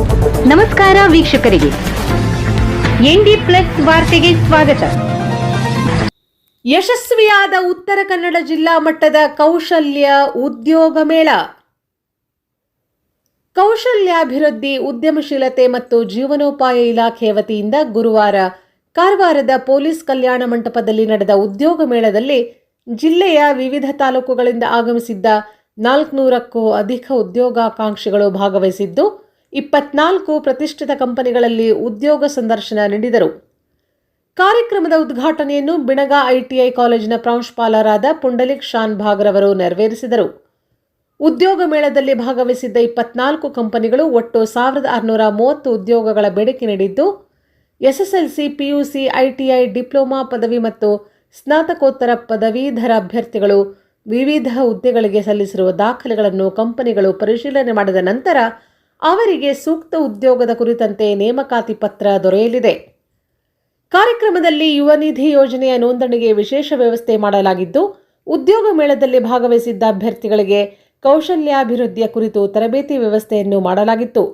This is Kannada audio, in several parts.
ನಮಸ್ಕಾರ ವೀಕ್ಷಕರಿಗೆ. ಎನ್ಡಿ ಪ್ಲಸ್ ವಾರ್ತೆಗೆ ಸ್ವಾಗತ. ಯಶಸ್ವಿಯಾದ ಉತ್ತರ ಕನ್ನಡ ಜಿಲ್ಲಾ ಮಟ್ಟದ ಕೌಶಲ್ಯ ಉದ್ಯೋಗ ಮೇಳ. ಕೌಶಲ್ಯಾಭಿವೃದ್ಧಿ, ಉದ್ಯಮಶೀಲತೆ ಮತ್ತು ಜೀವನೋಪಾಯ ಇಲಾಖೆ ವತಿಯಿಂದ ಗುರುವಾರ ಕಾರವಾರದ ಪೊಲೀಸ್ ಕಲ್ಯಾಣ ಮಂಟಪದಲ್ಲಿ ನಡೆದ ಉದ್ಯೋಗ ಮೇಳದಲ್ಲಿ ಜಿಲ್ಲೆಯ ವಿವಿಧ ತಾಲೂಕುಗಳಿಂದ ಆಗಮಿಸಿದ್ದ ನಾಲ್ಕುನೂರಕ್ಕೂ ಅಧಿಕ ಉದ್ಯೋಗಾಕಾಂಕ್ಷಿಗಳು ಭಾಗವಹಿಸಿದ್ದು ಇಪ್ಪತ್ನಾಲ್ಕು ಪ್ರತಿಷ್ಠಿತ ಕಂಪನಿಗಳಲ್ಲಿ ಉದ್ಯೋಗ ಸಂದರ್ಶನ ನೀಡಿದರು. ಕಾರ್ಯಕ್ರಮದ ಉದ್ಘಾಟನೆಯನ್ನು ಬಿಣಗ ಐಟಿಐ ಕಾಲೇಜಿನ ಪ್ರಾಂಶುಪಾಲರಾದ ಪುಂಡಲಿಕ್ ಶಾನ್ ಭಾಗ್ರವರು ನೆರವೇರಿಸಿದರು. ಉದ್ಯೋಗ ಮೇಳದಲ್ಲಿ ಭಾಗವಹಿಸಿದ್ದ ಇಪ್ಪತ್ನಾಲ್ಕು ಕಂಪನಿಗಳು ಒಟ್ಟು ಸಾವಿರದ ಆರುನೂರ ಮೂವತ್ತು ಉದ್ಯೋಗಗಳ ಬೇಡಿಕೆ ನೀಡಿದ್ದು, ಎಸ್ಎಸ್ಎಲ್ಸಿ, ಪಿಯುಸಿ, ಐಟಿಐ, ಡಿಪ್ಲೊಮಾ ಪದವಿ ಮತ್ತು ಸ್ನಾತಕೋತ್ತರ ಪದವೀಧರ ಅಭ್ಯರ್ಥಿಗಳು ವಿವಿಧ ಹುದ್ದೆಗಳಿಗೆ ಸಲ್ಲಿಸಿರುವ ದಾಖಲೆಗಳನ್ನು ಕಂಪನಿಗಳು ಪರಿಶೀಲನೆ ಮಾಡಿದ ನಂತರ ಅವರಿಗೆ ಸೂಕ್ತ ಉದ್ಯೋಗದ ಕುರಿತಂತೆ ನೇಮಕಾತಿ ಪತ್ರ ದೊರೆಯಲಿದೆ. ಕಾರ್ಯಕ್ರಮದಲ್ಲಿ ಯುವ ನಿಧಿ ಯೋಜನೆಯ ನೋಂದಣಿಗೆ ವಿಶೇಷ ವ್ಯವಸ್ಥೆ ಮಾಡಲಾಗಿದ್ದು, ಉದ್ಯೋಗ ಮೇಳದಲ್ಲಿ ಭಾಗವಹಿಸಿದ್ದ ಅಭ್ಯರ್ಥಿಗಳಿಗೆ ಕೌಶಲ್ಯಾಭಿವೃದ್ಧಿಯ ಕುರಿತು ತರಬೇತಿ ವ್ಯವಸ್ಥೆಯನ್ನು ಮಾಡಲಾಗಿತ್ತು.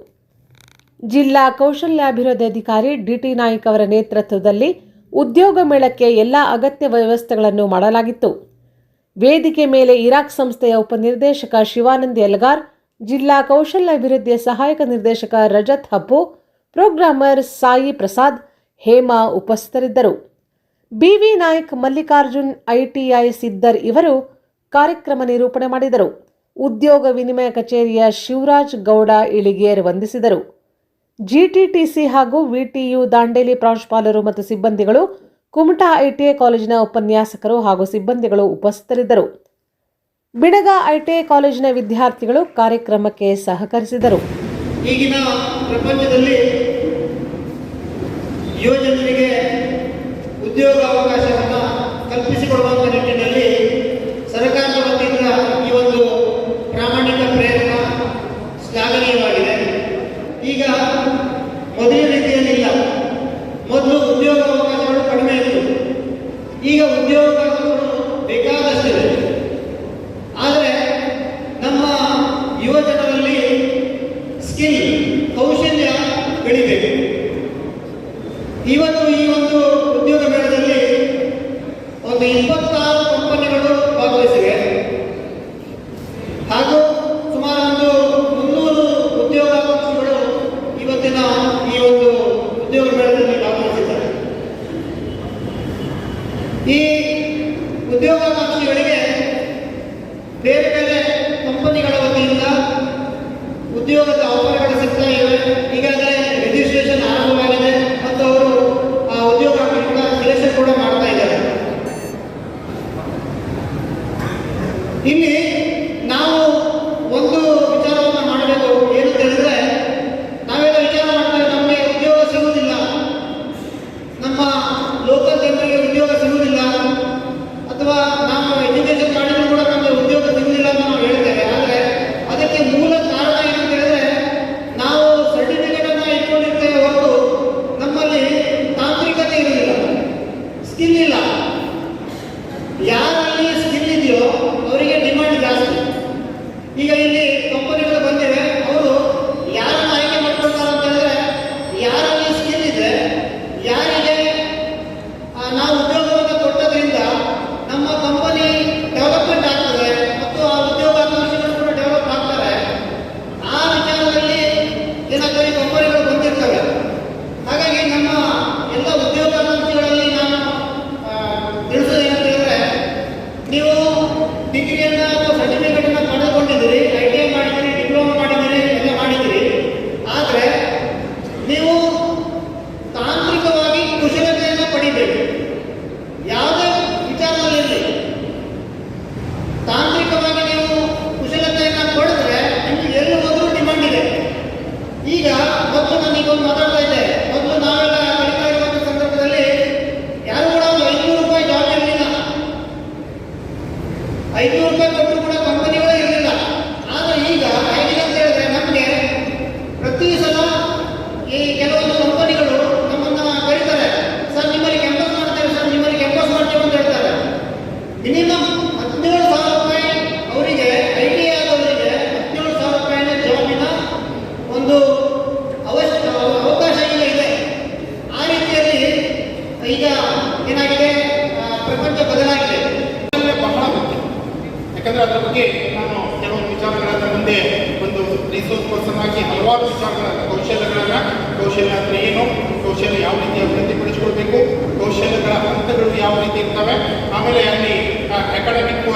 ಜಿಲ್ಲಾ ಕೌಶಲ್ಯಾಭಿವೃದ್ಧಿ ಅಧಿಕಾರಿ ಡಿಟಿ ನಾಯ್ಕ್ ಅವರ ನೇತೃತ್ವದಲ್ಲಿ ಉದ್ಯೋಗ ಮೇಳಕ್ಕೆ ಎಲ್ಲ ಅಗತ್ಯ ವ್ಯವಸ್ಥೆಗಳನ್ನು ಮಾಡಲಾಗಿತ್ತು. ವೇದಿಕೆ ಮೇಲೆ ಇರಾಕ್ ಸಂಸ್ಥೆಯ ಉಪನಿರ್ದೇಶಕ ಶಿವಾನಂದ್ ಯಲ್ಗಾರ್ ಜಿಲ್ಲಾ ಕೌಶಲ್ಯಾಭಿವೃದ್ಧಿಯ ಸಹಾಯಕ ನಿರ್ದೇಶಕ ರಜತ್ ಹಪ್ಪು ಪ್ರೋಗ್ರಾಮರ್ ಸಾಯಿ ಪ್ರಸಾದ್, ಹೇಮಾ ಉಪಸ್ಥಿತರಿದ್ದರು. ಬಿವಿ ನಾಯಕ್, ಮಲ್ಲಿಕಾರ್ಜುನ್, ಐಟಿಐ ಸಿದ್ದರ್ ಇವರು ಕಾರ್ಯಕ್ರಮ ನಿರೂಪಣೆ ಮಾಡಿದರು. ಉದ್ಯೋಗ ವಿನಿಮಯ ಕಚೇರಿಯ ಶಿವರಾಜ್ ಗೌಡ ಇಳಿಗೇರ್ ವಂದಿಸಿದರು. ಜಿಟಿಟಿಸಿ ಹಾಗೂ ವಿಟಿಯು ದಾಂಡೇಲಿ ಪ್ರಾಂಶುಪಾಲರು ಮತ್ತು ಸಿಬ್ಬಂದಿಗಳು ಕುಮಟಾ ಐಟಿಐ ಕಾಲೇಜಿನ ಉಪನ್ಯಾಸಕರು ಹಾಗೂ ಸಿಬ್ಬಂದಿಗಳು ಉಪಸ್ಥಿತರಿದ್ದರು. ಬಿಡಗ ಐಟಿಐ ಕಾಲೇಜಿನ ವಿದ್ಯಾರ್ಥಿಗಳು ಕಾರ್ಯಕ್ರಮಕ್ಕೆ ಸಹಕರಿಸಿದರು. ಈಗಿನ ಪ್ರಪಂಚದಲ್ಲಿ ಯುವಜನರಿಗೆ ಉದ್ಯೋಗ ಅವಕಾಶವನ್ನು ಕಲ್ಪಿಸಿಕೊಡುವಂಥ ನಿಟ್ಟಿನಲ್ಲಿ ಸರ್ಕಾರದ ವತಿಯಿಂದ ಈ ಒಂದು ಪ್ರಾಮಾಣಿಕ ಪ್ರಯತ್ನ ಶ್ಲಾಘನೀಯವಾಗಿದೆ. ಈಗ ಮೊದಲ ರೀತಿಯಲ್ಲಿಲ್ಲ ಮೊದಲು ಉದ್ಯೋಗ ಅವಕಾಶಗಳು ಕಡಿಮೆ ಇತ್ತು ಈಗ ಉದ್ಯೋಗ ಅವಕಾಶಗಳು ಬೇಕಾದಷ್ಟಿದೆ ಆದರೆ ನಮ್ಮ ಯುವ ಜನರಲ್ಲಿ ಸ್ಕಿಲ್ ಕೌಶಲ್ಯ ಬೆಳಿಬೇಕು ಇವತ್ತು ಈ ಒಂದು ಉದ್ಯೋಗ ಮೇಳದಲ್ಲಿ ಒಂದು ಇಪ್ಪತ್ತಾರು ಕಂಪನಿಗಳು ಭಾಗವಹಿಸಿವೆ ಹಾಗೂ ಸುಮಾರು ಒಂದು ಮುನ್ನೂರು ಉದ್ಯೋಗಾಕಾಂಕ್ಷಿಗಳು ಇವತ್ತಿನ ಈ ಒಂದು ಉದ್ಯೋಗ ಮೇಳದಲ್ಲಿ ಭಾಗವಹಿಸಿದ್ದಾರೆ ಈ ಉದ್ಯೋಗಾಕಾಂಕ್ಷಿಗಳಿಗೆ ಬೇರೆ ಬೇರೆ ಕಂಪನಿಗಳ ವತಿಯಿಂದ ಉದ್ಯೋಗದ ಆಫರ್ಗಳು ಸಿಗ್ತಾ ಇವೆ ಈಗಾಗಲೇ ರಿಜಿಸ್ಟ್ರೇಷನ್ ಆರಂಭವಾಗಿದೆ ಮತ್ತು ಅವರು ಆ ಉದ್ಯೋಗಾಕಾಂಕ್ಷಿಗಳ ಸೆಲೆಕ್ಷನ್ ಕೂಡ ಮಾಡ್ತಾ ಇದ್ದಾರೆ ಇಲ್ಲಿ ನಾವು ಒಂದು ವಿಚಾರವನ್ನು ಮಾಡಬೇಕು. ಏನು ಹೇಳಿದ್ರೆ ನಾವೆಲ್ಲ ವಿಚಾರ ಮಾಡ್ತೇವೆ ನಮಗೆ ಉದ್ಯೋಗ ಸಿಗುವುದಿಲ್ಲ. ನಮ್ಮ ಲೋಕಲ್ ಜನರಿಗೆ ಉದ್ಯೋಗ ಸಿಗುವುದಿಲ್ಲ. ಅಥವಾ ನಾವು ಎಜುಕೇಶನ್ ಮಾಡಿದ್ರು ಕೂಡ ನಮಗೆ ಉದ್ಯೋಗ ಸಿಗುವುದಿಲ್ಲ ಅಂತ ನಾವು ಹೇಳ್ತೇವೆ. ಆದರೆ ಅದಕ್ಕೆ ಮೂಲ ಕಾರಣ ಏನು ಹೇಳಿದ್ರೆ ನಾವು ಸರ್ಟಿಫಿಕೇಟ್ ಅನ್ನ ಇಟ್ಕೊಂಡಿರ್ತೇವೆ ಹೊರತು ನಮ್ಮಲ್ಲಿ ತಾಂತ್ರಿಕತೆ ಇರುವುದಿಲ್ಲ. ಸ್ಕಿಲ್ ಇಲ್ಲ. ಯಾರಲ್ಲಿ ಸ್ಕಿಲ್ ಇದೆಯೋ ಅವರಿಗೆ ಡಿಮಾಂಡ್ ಜಾಸ್ತಿ ಈಗ ಇಲ್ಲಿ ಕಂಪನಿಗಳು ಬಂದಿವೆ ಅವರು ಯಾರನ್ನು ಆಯ್ಕೆ ಮಾಡ್ಕೊಳ್ತಾರೆ ಅಂತ ಹೇಳಿದ್ರೆ ಯಾರಲ್ಲಿ ಸ್ಕಿಲ್ ಇದೆ ಯಾರಿಗೆ ಆ, ನಾವು ಉದ್ಯೋಗವನ್ನು ಕೊಟ್ಟದ್ರಿಂದ ನಮ್ಮ ಕಂಪನಿ ಡೆವಲಪ್ಮೆಂಟ್ ಆಗ್ತದೆ ಮತ್ತು ಆ ಉದ್ಯೋಗಾಕಾಂಕ್ಷಿಗಳು ಕೂಡ ಡೆವಲಪ್ ಆಗ್ತಾರೆ ಆ ವಿಚಾರದಲ್ಲಿ ಏನಾಗ್ತದೆ ಈ ಕಂಪನಿಗಳು ಬಂದಿರ್ತವೆ ಹಾಗಾಗಿ ನಮ್ಮ ಎಲ್ಲ ಉದ್ಯೋಗಾಕಾಂಕ್ಷಿಗಳಲ್ಲಿ ನಾನು ಆ, ತಿಳಿಸೋದು ಏನಂತ ಹೇಳಿದ್ರೆ ನೀವು ಡಿಗ್ರಿಯನ್ನ ಅಥವಾ ಸರ್ಟಿಫಿಕೇಟ್ ಅನ್ನ ಪಡೆದುಕೊಂಡಿದ್ದೀರಿ ಐ ಟಿ ಐ ಮಾಡಿದ್ದೀರಿ ಡಿಪ್ಲೊಮಾ ಮಾಡಿದ್ದೀರಿ ಎಲ್ಲ ಮಾಡಿದ್ದೀರಿ ಆದರೆ ನೀವು ತಾಂತ್ರಿಕವಾಗಿ ಕುಶಲತೆಯನ್ನು ಪಡಿಬೇಕು ಯಾವುದೇ ವಿಚಾರದಲ್ಲಿ ತಾಂತ್ರಿಕವಾಗಿ ನೀವು ಕುಶಲತೆಯನ್ನು ಪಡೆದ್ರೆ ನಿಮಗೆ ಎಲ್ಲಿ ಹೋದ್ರೂ ಡಿಮಾಂಡ್ ಇದೆ ಈಗ ಮೊದಲು ನನಗೆ ಒಂದು ಮಾತಾಡ್ತಾ ಇದ್ದೆ ಮೊದಲು ನಾವೆಲ್ಲ ಕಲಿತಾ ಇರುವಂಥ ಸಂದರ್ಭದಲ್ಲಿ ಯಾರು ಕೂಡ ಒಂದು ಐನೂರು ರೂಪಾಯಿ ಜಾಬ್ ಇರಲಿಲ್ಲ ಐನೂರು ರೂಪಾಯಿ ಕೊಟ್ಟರು ಕೂಡ ಕಂಪನಿಗಳೇ ಇರಲಿಲ್ಲ ಆದರೆ ಈಗ ಹೇಗಿದೆ ಅಂತ ಹೇಳಿದ್ರೆ ನಮಗೆ ಪ್ರತಿ ಸಲ ಈ ಕೆಲವೊಂದು ಕಂಪನಿಗಳು ನಮ್ಮನ್ನ ಕರೀತಾರೆ ಸರ್ ನಿಮ್ಮಲ್ಲಿ ಕ್ಯಾಂಪಸ್ ಮಾಡ್ತೇವೆ ಸರ್ ನಿಮ್ಮಲ್ಲಿ ಕ್ಯಾಂಪಸ್ ಮಾಡ್ತೇವೆ ಅಂತ ಹೇಳ್ತಾರೆ ಮಿನಿಮಮ್ ಹದಿನೇಳು ಸಾವಿರ ರೂಪಾಯಿ ಅವರಿಗೆ ಐ ಟಿ ಆದವರಿಗೆ ಹದಿನೇಳು ಸಾವಿರ ರೂಪಾಯಿನ ಜಾಬಿನ ಒಂದು ಸಲುವಾಗಿ ಹಲವಾರು ವಿಚಾರಗಳನ್ನು ಕೌಶಲ್ಯಗಳನ್ನು ಕೌಶಲ್ಯ ಅಂದರೆ ಏನು ಕೌಶಲ್ಯ ಯಾವ ರೀತಿ ಅಭಿವೃದ್ಧಿಪಡಿಸ್ಕೊಳ್ಬೇಕು ಕೌಶಲ್ಯಗಳ ಹಂತಗಳು ಯಾವ ರೀತಿ ಇರ್ತವೆ ಆಮೇಲೆ ಅಲ್ಲಿ ಅಕಾಡೆಮಿಕ್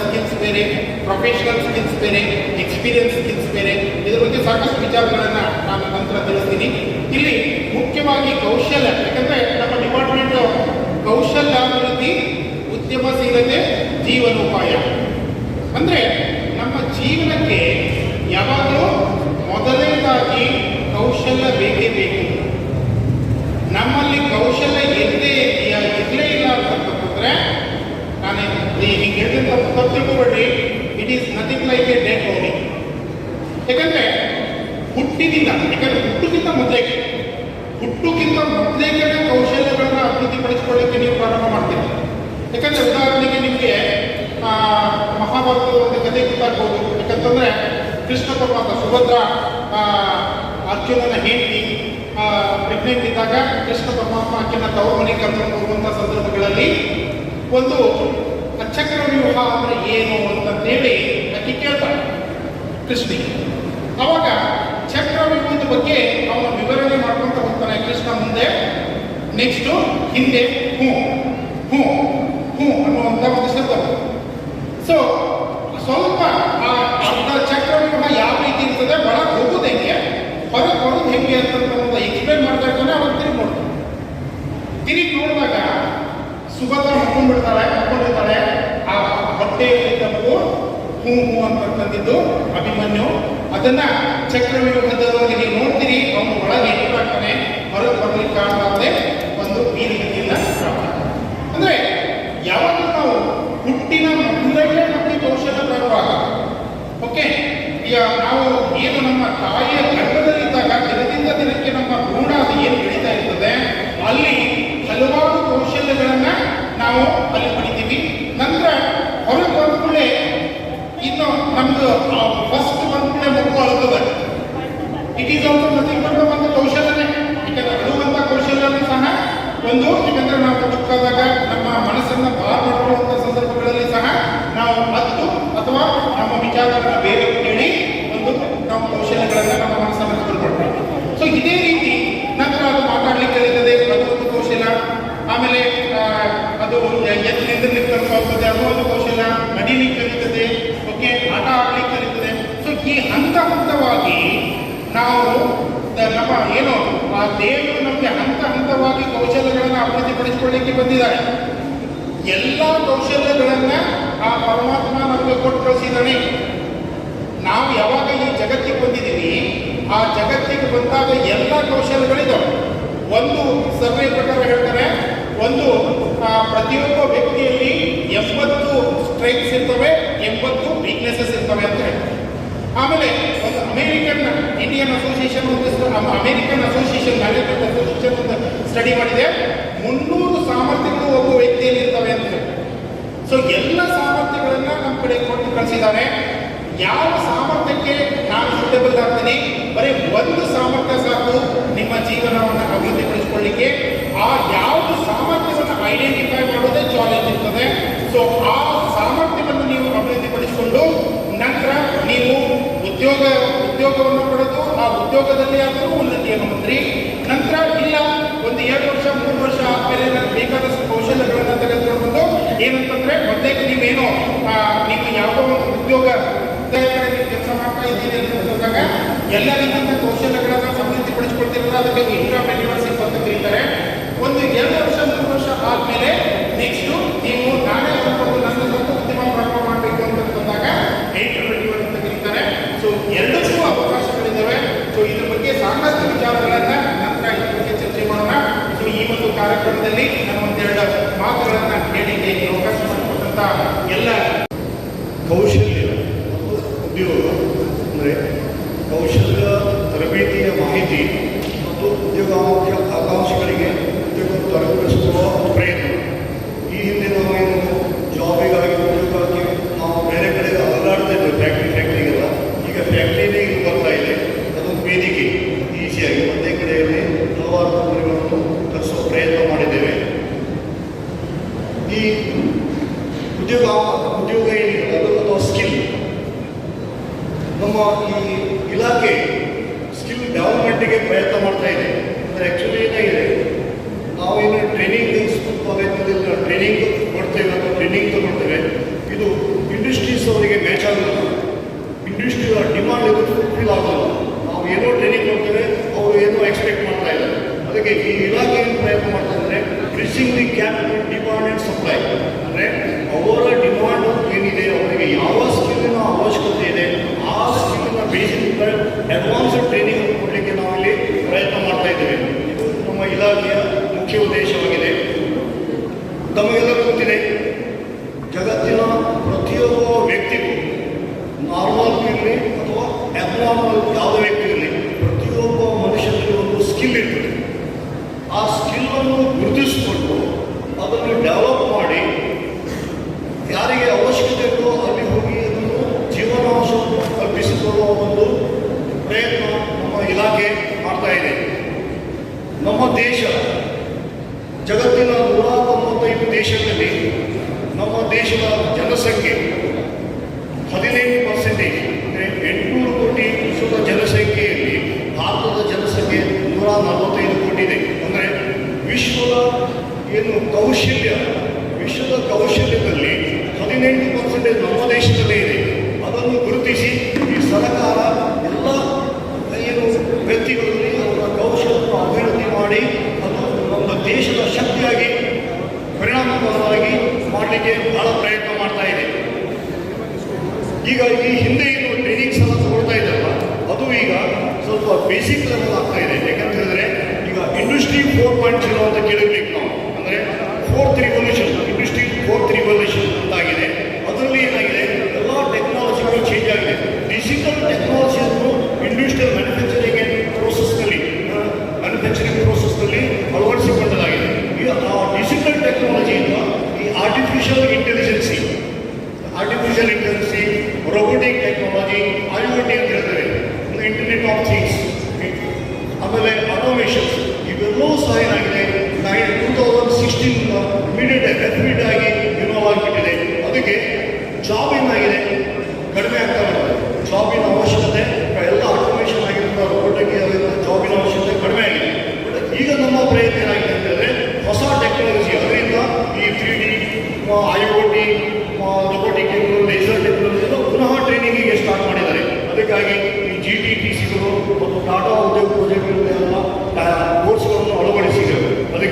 ಸ್ಕಿಲ್ಸ್ ಬೇರೆ ಪ್ರೊಫೆಷನಲ್ ಸ್ಕಿಲ್ಸ್ ಬೇರೆ ಎಕ್ಸ್ಪೀರಿಯನ್ಸ್ ಸ್ಕಿಲ್ಸ್ ಬೇರೆ, ಇದ್ರ ಬಗ್ಗೆ ಸಾಕಷ್ಟು ವಿಚಾರಗಳನ್ನು ನಾನು ನಂತರ ತಿಳಿಸ್ತೀನಿ. ಇಲ್ಲಿ ಮುಖ್ಯವಾಗಿ ಕೌಶಲ್ಯ ಯಾಕಂದ್ರೆ ನಮ್ಮ ಡಿಪಾರ್ಟ್ಮೆಂಟ್ ಕೌಶಲ್ಯಾಭಿವೃದ್ಧಿ, ಉದ್ಯಮಶೀಲತೆ, ಜೀವನೋಪಾಯ. ಅಂದ್ರೆ ನಮ್ಮ ಜೀವನಕ್ಕೆ ಯಾವಾಗಲೂ ಮೊದಲನೇದಾಗಿ ಕೌಶಲ್ಯ ಬೇಕೇ ಬೇಕು. ನಮ್ಮಲ್ಲಿ ಕೌಶಲ್ಯ ಇಲ್ಲದೆ ಇರಲೇ ಇಲ್ಲ ಅಂತಂದ್ರೆ ನಾನು ಹೇಳಿದಂತ ತಪ್ಪು ಯಾಕಂದ್ರೆ ಹುಟ್ಟುಕ್ಕಿಂತ ಮೊದಲೇಗೆ ಹುಟ್ಟುಕ್ಕಿಂತ ಮೊದಲೇಗೆ ಕೌಶಲ್ಯಗಳನ್ನ ಅಭಿವೃದ್ಧಿಪಡಿಸಿಕೊಳ್ಳಕ್ಕೆ ನೀವು ಪ್ರಾರಂಭ ಮಾಡ್ತೀರಿ. ಯಾಕಂದ್ರೆ ಉದಾಹರಣೆಗೆ ನಿಮಗೆ ಮಹಾಭಾರತದ ಒಂದು ಕಥೆ ಗೊತ್ತಾಗ್ಬೋದು. ಯಾಕಂತಂದ್ರೆ ಕೃಷ್ಣ ಪರಮಾತ್ಮ, ಸುಭದ್ರ ಅರ್ಜುನನ ಹೆಂಡತಿ ಪ್ರೆಗ್ನೆಂಟ್ ಇದ್ದಾಗ ಕೃಷ್ಣ ಪರಮಾತ್ಮ ಆಕೆನ ತವರು ಮನೆಗೆ ಕರ್ಕೊಂಡು ಸಂದರ್ಭಗಳಲ್ಲಿ ಒಂದು ಚಕ್ರ ವಿವಾಹ ಅಂದ್ರೆ ಏನು ಅಂತಂತೇಳಿ ಆಕೆ ಕೇಳ್ತಾಳೆ ಕೃಷ್ಣಿಗೆ ಅವಾಗ ಬಗ್ಗೆ ಅವನು ವಿವರಣೆ ಮಾಡ್ಕೊಂತ ಹೋಗ್ತಾನೆ ಕೃಷ್ಣ ಮುಂದೆ. ನೆಕ್ಸ್ಟ್ ಹಿಂದೆ, ಹ್ಞೂ ಹ್ಞೂ ಹ್ಞೂ ಅನ್ನುವಂಥ ಒಂದು ಶಬ್ದ ಸೊ ಸ್ವಲ್ಪ ಆ ಅರ್ಧ ಚಕ್ರವ್ಯೂಹ ಯಾವ ರೀತಿ ಇರ್ತದೆ ಬಡ ಹೋಗೋದು ಹೆಂಗೆ, ಹೊರಗೆ ಬರೋದು ಹೆಂಗೆ ಅಂತ ಎಕ್ಸ್ಪ್ಲೈನ್ ಮಾಡ್ತಾ ಇರ್ತಾನೆ ಅವ್ರು ತಿರುಗಿ ನೋಡ್ತಾನೆ ತಿರುಗಿ ನೋಡಿದಾಗ ಸುಭದ್ರ ಮಕ್ಕೊಂಡ್ಬಿಡ್ತಾಳೆ ಮಕ್ಕೊಂಡಿರ್ತಾಳೆ ಆ ಹೊಟ್ಟೆಯಲ್ಲಿ ಮಗು ಹೂ ಹೂ ಅಂತಕ್ಕಂಥದ್ದು ಅಭಿಮನ್ಯು. ಅದನ್ನ ಚಕ್ರವ್ಯೂಹದವರೆಗೆ ನೋಡ್ತೀರಿ, ಅವನು ಒಳಗೆ ಇಟ್ಟಾಗ್ತಾನೆ ಹೊರಗೆ ಬರ್ಲಿಕ್ಕೆ ಕಾರಣವಾಗದೆ ಒಂದು ವೀರಗತಿಯನ್ನ ಅಂದ್ರೆ ಯಾವಾಗ ನಾವು ಹುಟ್ಟಿನ ಮೊದಲೇ ನಮಗೆ ಕೌಶಲ್ಯ ಪ್ರಾರಂಭ ಓಕೆ ನಾವು ಏನು ನಮ್ಮ ತಾಯಿಯ ಗರ್ಭದಲ್ಲಿದ್ದಾಗ ದಿನದಿಂದ ದಿನಕ್ಕೆ ನಮ್ಮ ಭ್ರೂಣ ಅದು ಏನು ಬೆಳೀತಾ ಇರ್ತದೆ, ಅಲ್ಲಿ ಹಲವಾರು ಕೌಶಲ್ಯಗಳನ್ನ ನಾವು ಅಲ್ಲಿ ಪಡಿತೀವಿ ನಂತರ ಹೊರಗೆ ಬಂದ್ಕೂಡಲೇ ಇನ್ನು ನಮ್ದು ಫಸ್ಟ್ ಬಂದ್ಕೂಡಲೇ ಮಗು ಅಳ್ತದೆ it is also nothing but ಒಂದು ಕೌಶಲ್ಯನೇ ಯಾಕಂದ್ರೆ ಅಳುವಂಥ ಕೌಶಲ್ಯನೂ ಸಹ ಒಂದು ಯಾಕಂದ್ರೆ ನಾವು ದುಃಖದಾಗ ನಮ್ಮ ಮನಸ್ಸನ್ನ ಭಾರ ಮಾಡ್ಕೊಳ್ಳುವಂಥ ಸಂದರ್ಭಗಳಲ್ಲಿ ಸಹ ನಾವು ಹತ್ತು ಅಥವಾ ನಮ್ಮ ವಿಚಾರಗಳನ್ನ ಬೇರೆ ಕೇಳಿ ಒಂದು ನಾವು ಕೌಶಲ್ಯಗಳನ್ನ ನಮ್ಮ ಮನಸ್ಸನ್ನು ತಿಳ್ಕೊಳ್ತೀವಿ ಸೊ ಇದೇ ರೀತಿ ನಂತರ ಅದು ಮಾತಾಡ್ಲಿಕ್ಕೆ ಕಲಿತದೆ ಅದು ಒಂದು ಕೌಶಲ್ಯ ಆಮೇಲೆ ಆ, ಅದು ಎದ್ದು ನಿಂದಿರ್ಲಿಕ್ಕೆ ಕಲಿಸೋಗ್ತದೆ ಅದು ಒಂದು ಕೌಶಲ್ಯ ನಡಿಲಿಕ್ಕೆ ಕಲಿತದೆ ಓಕೆ ಆಟ ಆಡ್ಲಿಕ್ಕೆ ಕಲಿತದೆ ಸೊ ಈ ಹಂತ ಹಂತವಾಗಿ ನಾವು ದ- ನಮ್ಮ ಏನು, ಆ ದೇವರು ನಮಗೆ ಹಂತ ಹಂತವಾಗಿ ಕೌಶಲ್ಯಗಳನ್ನು ಅಭಿವೃದ್ಧಿಪಡಿಸಿಕೊಳ್ಳಿಕ್ಕೆ ಬಂದಿದ್ದಾರೆ. ಎಲ್ಲ ಕೌಶಲ್ಯಗಳನ್ನ ಆ ಪರಮಾತ್ಮ ನಮಗೆ ಕೊಟ್ಟು ಕಳಿಸಿದ್ದಾನೆ. ನಾವು ಯಾವಾಗ ಈ ಜಗತ್ತಿಗೆ ಬಂದಿದ್ದೀವಿ, ಆ ಜಗತ್ತಿಗೆ ಬಂದಾಗ ಎಲ್ಲ ಕೌಶಲ್ಯಗಳಿದ್ದಾವೆ ಒಂದು ಸರ್ವೆ ಪ್ರಕಾರ ಹೇಳ್ತಾರೆ, ಒಂದು ಪ್ರತಿಯೊಬ್ಬ ವ್ಯಕ್ತಿಯಲ್ಲಿ ಎಂಬತ್ತು ಸ್ಟ್ರೆಂಗ್ಸ್ ಇರ್ತವೆ, ಎಂಬತ್ತು ವೀಕ್ನೆಸಸ್ ಇರ್ತವೆ ಅಂತ ಹೇಳ್ತಾರೆ. ಆಮೇಲೆ ಒಂದು ಅಮೇರಿಕನ್ ಇಂಡಿಯನ್ ಅಸೋಸಿಯೇಷನ್ ಒಂದು ಅಮೇರಿಕನ್ ಅಸೋಸಿಯೇಷನ್ ಮ್ಯಾನೇಜ್ಮೆಂಟ್ ಅಸೋಸಿಯೇಷನ್ ಒಂದು ಸ್ಟಡಿ ಮಾಡಿದೆ. ಮುನ್ನೂರು ಸಾಮರ್ಥ್ಯಗಳು ಒಬ್ಬ ವ್ಯಕ್ತಿಯಲ್ಲಿ ಇರ್ತವೆ ಅಂತ ಹೇಳಿ. ಸೊ ಎಲ್ಲ ಸಾಮರ್ಥ್ಯಗಳನ್ನ ನಮ್ಮ ಕಡೆ ಕೊಟ್ಟು ಕಳಿಸಿದ್ದಾರೆ. ಯಾವ ಸಾಮರ್ಥ್ಯಕ್ಕೆ ನಾನು ಸೂಟಬಲ್ ಆಗ್ತೀನಿ? ಬರೀ ಒಂದು ಸಾಮರ್ಥ್ಯ ಸಾಕು ನಿಮ್ಮ ಜೀವನವನ್ನು ಅಭಿವೃದ್ಧಿಪಡಿಸಿಕೊಳ್ಳಿಕ್ಕೆ. ಆ ಯಾವುದು ಸಾಮರ್ಥ್ಯವನ್ನು ಐಡೆಂಟಿಫೈ ಮಾಡೋದೇ ಚಾಲೆಂಜ್ ಇರ್ತದೆ. ಸೊ ಆ ಸಾಮರ್ಥ್ಯವನ್ನು ನೀವು ಅಭಿವೃದ್ಧಿಪಡಿಸಿಕೊಂಡು ನಂತರ ನೀವು ಉದ್ಯೋಗ, ಉದ್ಯೋಗವನ್ನು ಪಡೆದು ಆ ಉದ್ಯೋಗದಲ್ಲಿ ಆದರೂ ಉನ್ನತಿಯನ್ನು ಹೊಂದ್ರಿ. ನಂತರ ಇಲ್ಲ, ಒಂದು ಎರಡು ವರ್ಷ, ಮೂರು ವರ್ಷ ಆದ್ಮೇಲೆ ನನಗೆ ಬೇಕಾದಷ್ಟು ಕೌಶಲ್ಯಗಳನ್ನು ತೆಗೆದುಕೊಂಡು ಏನಂತಂದ್ರೆ ಮೊದಲೇ ನೀವೇನು ನೀವು ಯಾವುದೋ ಒಂದು ಉದ್ಯೋಗ ಕೆಲಸ ಮಾಡ್ತಾ ಇದ್ದೀರಿ ಅಂತ ಹೇಳಿದಾಗ ಎಲ್ಲ ರೀತಿಯ ಕೌಶಲ್ಯಗಳನ್ನು ಅಭಿವೃದ್ಧಿಪಡಿಸಿಕೊಳ್ತಿರಲ್ಲ ಅದಕ್ಕೆ ಇಂಟ್ರಾಪ್ರೆನ್ಯೂರ್ಶಿಪ್ ಅಂತ ಕರೀತಾರೆ. ಒಂದು ಎರಡು ವರ್ಷ ಆದ್ಮೇಲೆ ನೆಕ್ಸ್ಟ್ ನೀವು ನಾನೇ ಅನ್ಕೊಂಡು ನನ್ನ ಸ್ವಂತ ಉದ್ಯಮ ಪ್ರಾರಂಭ ಮಾಡಬೇಕು ಅಂತ ಬಂದಾಗ ಎಂಟರ್ಪ್ರೆನ್ಯೂರ್ ಅಂತ ಕರೀತಾರೆ ಸೊ ಎರಡಕ್ಕೂ ಅವಕಾಶಗಳಿದ್ದಾವೆ ಸೊ ಇದ್ರ ಬಗ್ಗೆ ಸಾಕಷ್ಟು ವಿಚಾರಗಳನ್ನ ನಂತರ ಇದ್ರ ಬಗ್ಗೆ ಚರ್ಚೆ ಮಾಡೋಣ ಸೊ ಈ ಒಂದು ಕಾರ್ಯಕ್ರಮದಲ್ಲಿ ನಾನು ಒಂದೆರಡು ಮಾತುಗಳನ್ನು ಹೇಳಿಕೆ ಅವಕಾಶ ಮಾಡಿಕೊಟ್ಟಂತ ಎಲ್ಲ ಕೌಶಲ್ಯ. ಉದ್ಯೋಗ ಬಗ್ಗೆ ಈ ಇಲಾಖೆ ಏನು ಪ್ರಯತ್ನ ಅಂದರೆ bridging the gap demand and supply ಅಂದರೆ ಅವರ ಡಿಮಾಂಡ್ ಏನಿದೆ, ಅವರಿಗೆ ಯಾವ ಸ್ಕಿಲ್ನ ಅವಶ್ಯಕತೆ ಇದೆ, ಆ ಸ್ಕಿಲ್ನ ಬೇಸಿಕ್ ಅಡ್ವಾನ್ಸ್ ಟ್ರೈನಿಂಗ್ ಕೊಡಲಿಕ್ಕೆ ನಾವು ಇಲ್ಲಿ ಪ್ರಯತ್ನ ಮಾಡ್ತಾ ಇದ್ದೇವೆ. ಇದು ನಮ್ಮ ಇಲಾಖೆಯ ಮುಖ್ಯ ಉದ್ದೇಶವಾಗಿದೆ. ತಮಗೆಲ್ಲ ಗೊತ್ತಿದೆ. ಅದನ್ನು ಡೆವಲಪ್ ಮಾಡಿ ಯಾರಿಗೆ ಅವಶ್ಯಕತೆ ಇರುತ್ತೋ ಅಲ್ಲಿ ಹೋಗಿ ಅದನ್ನು ಜೀವನಾಂಶವನ್ನು ಕಲ್ಪಿಸಿಕೊಳ್ಳುವ ಒಂದು ಪ್ರಯತ್ನ ನಮ್ಮ ಇಲಾಖೆ ಮಾಡ್ತಾ ಇದೆ. ನಮ್ಮ ದೇಶ, ಜಗತ್ತಿನ ನೂರ ತೊಂಬತ್ತೈದು ದೇಶದಲ್ಲಿ ನಮ್ಮ ದೇಶದ ಜನಸಂಖ್ಯೆ ಹದಿನೈದು ಪರ್ಸೆಂಟೇಜ್ ಅಂದರೆ ಎಂಟುನೂರು ಕೋಟಿ ವಿಶ್ವದ ಜನಸಂಖ್ಯೆಯಲ್ಲಿ ಭಾರತದ ಜನಸಂಖ್ಯೆ ನೂರ ನಲವತ್ತೈದು ಕೋಟಿ ಇದೆ. ಅಂದರೆ ವಿಶ್ವದ ಏನು ಕೌಶಲ್ಯ ವಿಶ್ವದ ಕೌಶಲ್ಯದಲ್ಲಿ ಹದಿನೆಂಟು ಪರ್ಸೆಂಟೇಜ್ ನಮ್ಮ ದೇಶದಲ್ಲೇ ಇದೆ.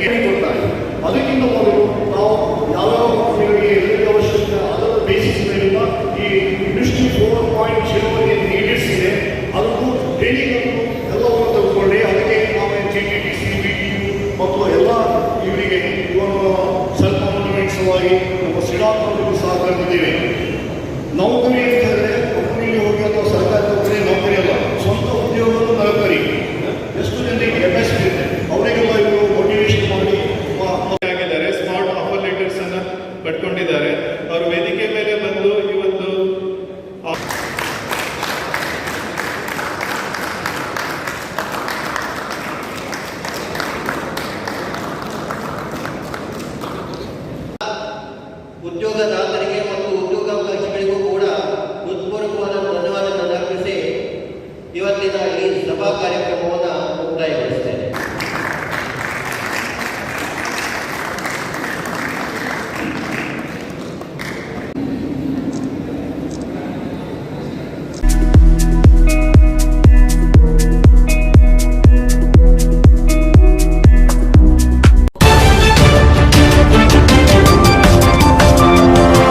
getting to